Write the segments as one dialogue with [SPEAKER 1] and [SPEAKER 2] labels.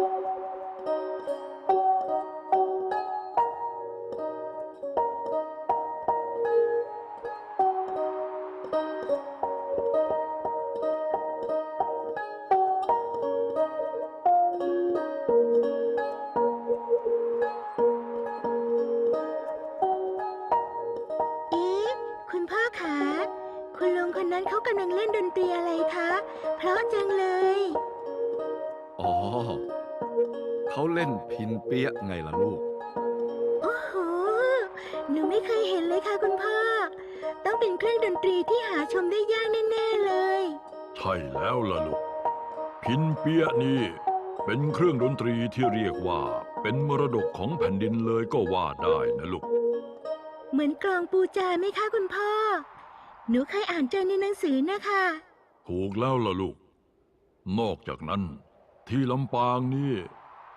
[SPEAKER 1] เอ๊ะ คุณพ่อคะ คุณลุงคนนั้นเขากำลังเล่นดนตรีอะไรคะ เพราะจังเลย
[SPEAKER 2] อ๋อ เขาเล่นพินเปียะไงล่ะลูก
[SPEAKER 1] โอ้โห หนูไม่เคยเห็นเลยค่ะคุณพ่อ ต้องเป็นเครื่องดนตรีที่หาชมได้ยากแน่ๆเลย
[SPEAKER 3] ใช่แล้วล่ะลูก พินเปียะนี่เป็นเครื่องดนตรีที่เรียกว่า เป็นมรดกของแผ่นดินเลยก็ว่าได้นะลูก
[SPEAKER 1] เหมือนกลองปูจาไหมคะคุณพ่อ หนูเคยอ่านเจอในหนังสือนะคะ
[SPEAKER 3] ถูกแล้วล่ะลูก นอกจากนั้น ที่ลำปางนี่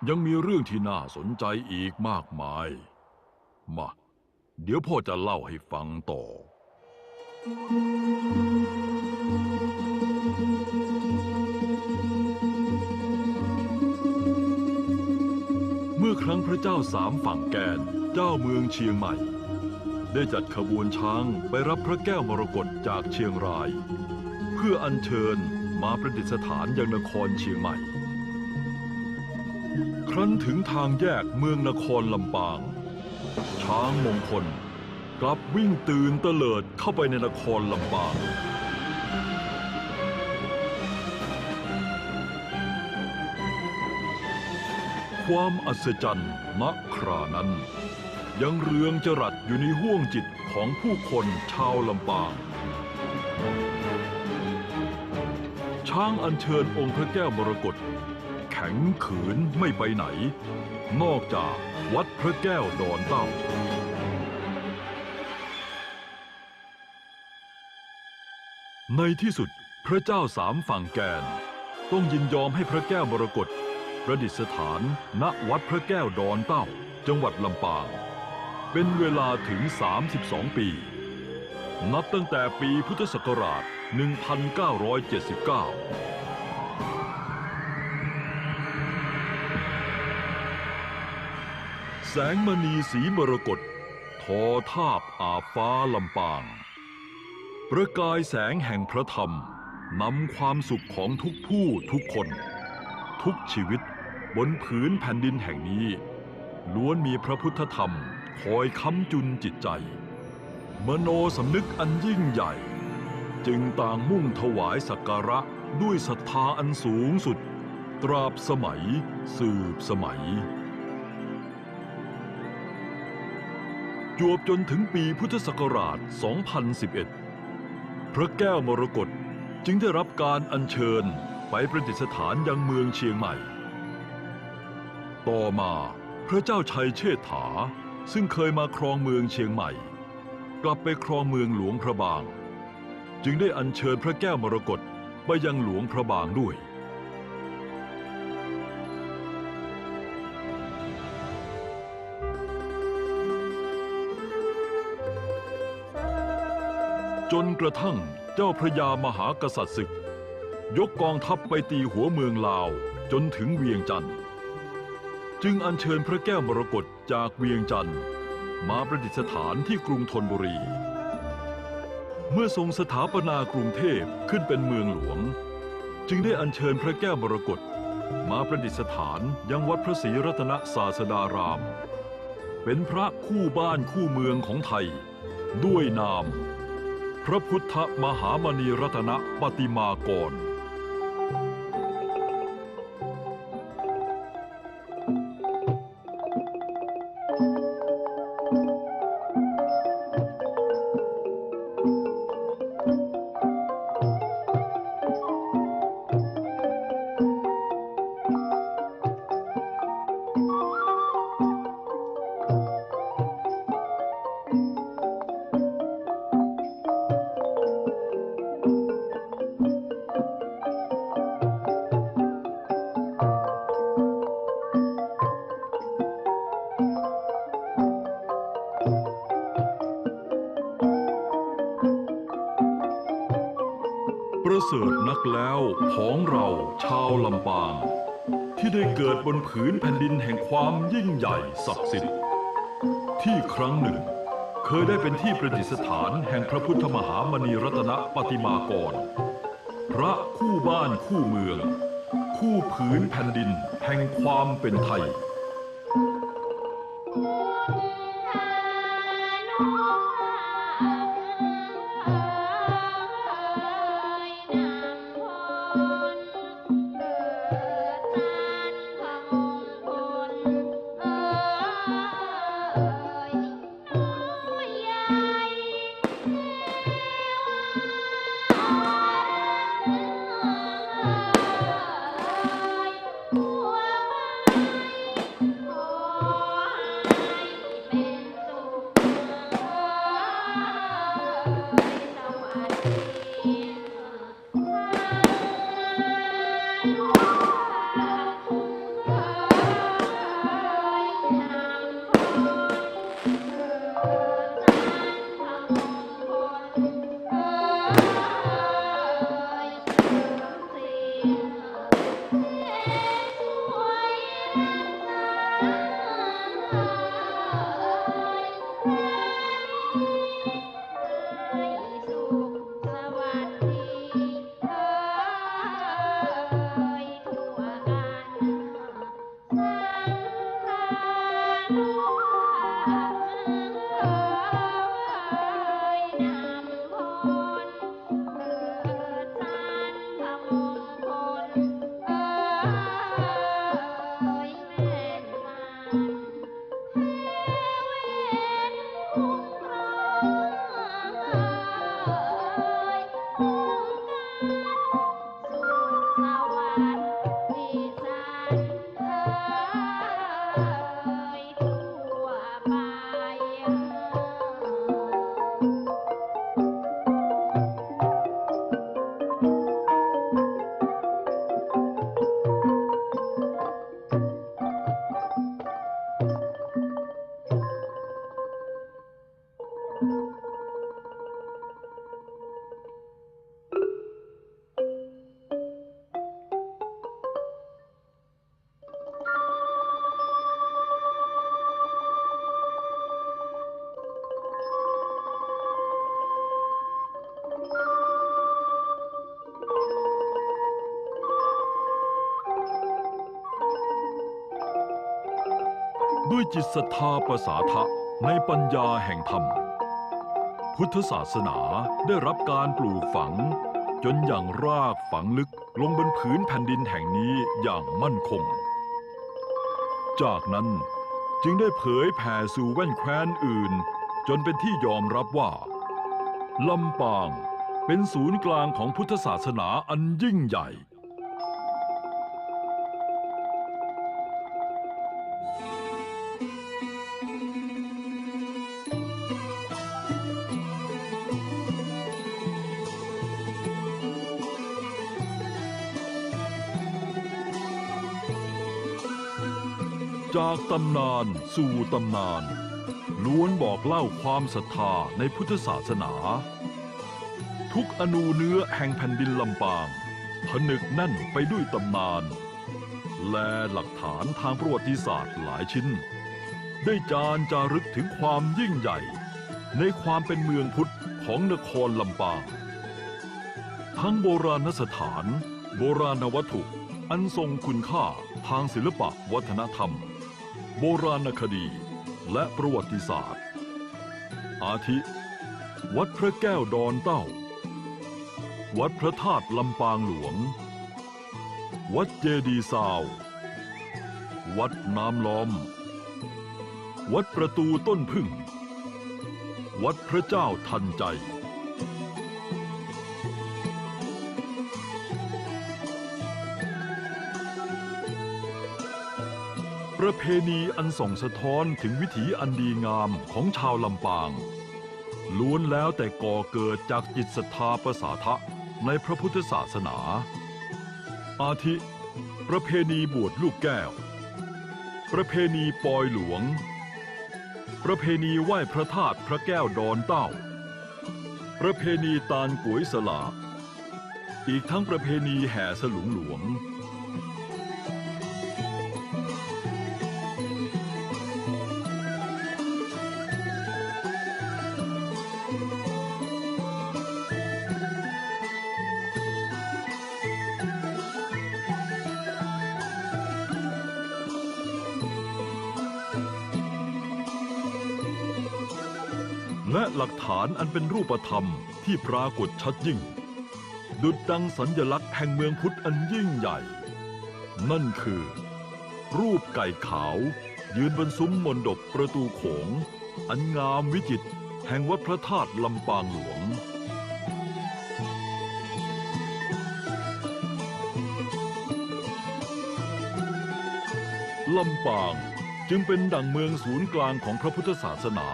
[SPEAKER 3] ยังมีเรื่องที่น่าสนใจอีกมากมาย มา เดี๋ยวพ่อจะเล่าให้ฟังต่อ เมื่อครั้งพระเจ้าสามฝั่งแกน เจ้าเมืองเชียงใหม่ ได้จัดขบวนช้างไปรับพระแก้วมรกตจากเชียงราย เพื่ออัญเชิญมาประดิษฐานยังนครเชียงใหม่ ครั้นถึงทางแยกเมืองนครลำปาง ช้างมงคลกลับวิ่งตื่นเตลิดเข้าไปในนครลำปาง ความอัศจรรย์ณครานั้น ยังเรืองจรัสอยู่ในห้วงจิตของผู้คนชาวลำปาง ช้างอัญเชิญองค์พระแก้วมรกต ข็งขืนไม่ไปไหน นอกจากวัดพระแก้วดอนเต้า ในที่สุดพระเจ้าสามฝั่งแกน ต้องยินยอมให้พระแก้วมรกตประดิษฐานณวัดพระแก้วดอนเต้า จังหวัดลำปาง เป็นเวลาถึง 32 ปี นับตั้งแต่ปีพุทธศักราช 1979 แสงมณีสีมรกตทอทาบอาฟ้าลำปาง ประกายแสงแห่งพระธรรมนำความสุขของทุกผู้ทุกคน ทุกชีวิตบนผืนแผ่นดินแห่งนี้ ล้วนมีพระพุทธธรรมคอยค้ำจุนจิตใจ มโนสำนึกอันยิ่งใหญ่ จึงต่างมุ่งถวายสักการะด้วยศรัทธาอันสูงสุด ตราบสมัยสืบสมัย จวบจนถึงปีพุทธศักราช 2011 พระแก้วมรกตจึงได้รับการอัญเชิญไปประดิษฐานยังเมืองเชียงใหม่ ต่อมาพระเจ้าชัยเชษฐาซึ่งเคยมาครองเมืองเชียงใหม่ กลับไปครองเมืองหลวงพระบาง จึงได้อัญเชิญพระแก้วมรกตไปยังหลวงพระบางด้วย จนกระทั่งเจ้าพระยามหากษัตริย์ศึก ยกกองทัพไปตีหัวเมืองลาวจนถึงเวียงจันทร์จึงอัญเชิญพระแก้วมรกตจากเวียงจันทร์มาประดิษฐานที่กรุงธนบุรี เมื่อทรงสถาปนากรุงเทพขึ้นเป็นเมืองหลวง จึงได้อัญเชิญพระแก้วมรกตมาประดิษฐานยังวัดพระศรีรัตนศาสดาราม เป็นพระคู่บ้านคู่เมืองของไทย ด้วยนาม พระพุทธมหามณีรัตนปฏิมากร ระเสริฐนักแล้วของเราชาวลำปาง ที่ได้เกิดบนผืนแผ่นดินแห่งความยิ่งใหญ่ศักดิ์สิทธิ์ ที่ครั้งหนึ่ง เคยได้เป็นที่ประดิษฐานแห่งพระพุทธมหามณีรัตนปฏิมากร พระคู่บ้านคู่เมือง คู่ผืนแผ่นดินแห่งความเป็นไทย ด้วยจิตศรัทธาประสาทะในปัญญาแห่งธรรม พุทธศาสนาได้รับการปลูกฝัง จนอย่างรากฝังลึกลงบนผืนแผ่นดินแห่งนี้อย่างมั่นคง จากนั้นจึงได้เผยแผ่สู่แว่นแคว้นอื่น จนเป็นที่ยอมรับว่าลำปางเป็นศูนย์กลางของพุทธศาสนาอันยิ่งใหญ่ จากตำนานสู่ตำนาน ล้วนบอกเล่าความศรัทธาในพุทธศาสนา ทุกอนูเนื้อแห่งแผ่นดินลำปางผนึกแน่นไปด้วยตำนาน และหลักฐานทางประวัติศาสตร์หลายชิ้น ได้จารจารึกถึงความยิ่งใหญ่ ในความเป็นเมืองพุทธของนครลำปาง ทั้งโบราณสถาน โบราณวัตถุอันทรงคุณค่าทางศิลปะวัฒนธรรม โบราณคดี และประวัติศาสตร์ อาทิ วัดพระแก้วดอนเต้า วัดพระธาตุลำปางหลวง วัดเจดีย์ซาว วัดน้ำล้อม วัดประตูต้นพึ่ง วัดพระเจ้าทันใจ ประเพณีอันส่องสะท้อนถึงวิถีอันดีงามของชาวลำปาง ล้วนแล้วแต่ก่อเกิดจากจิตศรัทธาประสาทะในพระพุทธศาสนา อาทิ ประเพณีบวชลูกแก้ว ประเพณีปอยหลวง ประเพณีไหว้พระธาตุพระแก้วดอนเต้า ประเพณีตาลก๋วยสลากอีกทั้งประเพณีแห่สลุงหลวง และหลักฐานอันเป็นรูปธรรมที่ปรากฏชัดยิ่ง ดุดดังสัญญลักษณ์แห่งเมืองพุทธอันยิ่งใหญ่ นั่นคือ รูปไก่ขาว ยืนบนซุ้มมนดบประตูโขง อันงามวิจิตรแห่งวัดพระธาตุลำปางหลวงลำปางจึงเป็นดั่งเมืองศูนย์กลางของพระพุทธศาสนา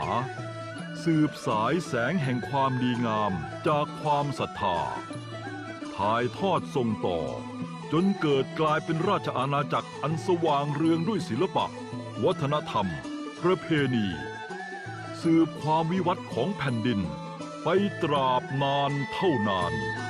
[SPEAKER 3] สืบสายแสงแห่งความดีงามจากความศรัทธา ถ่ายทอดทรงต่อ จนเกิดกลายเป็นราชอาณาจักรอันสว่างเรืองด้วยศิลปะ วัฒนธรรม ประเพณี สืบความวิวัฒน์ของแผ่นดิน ไปตราบนานเท่านาน「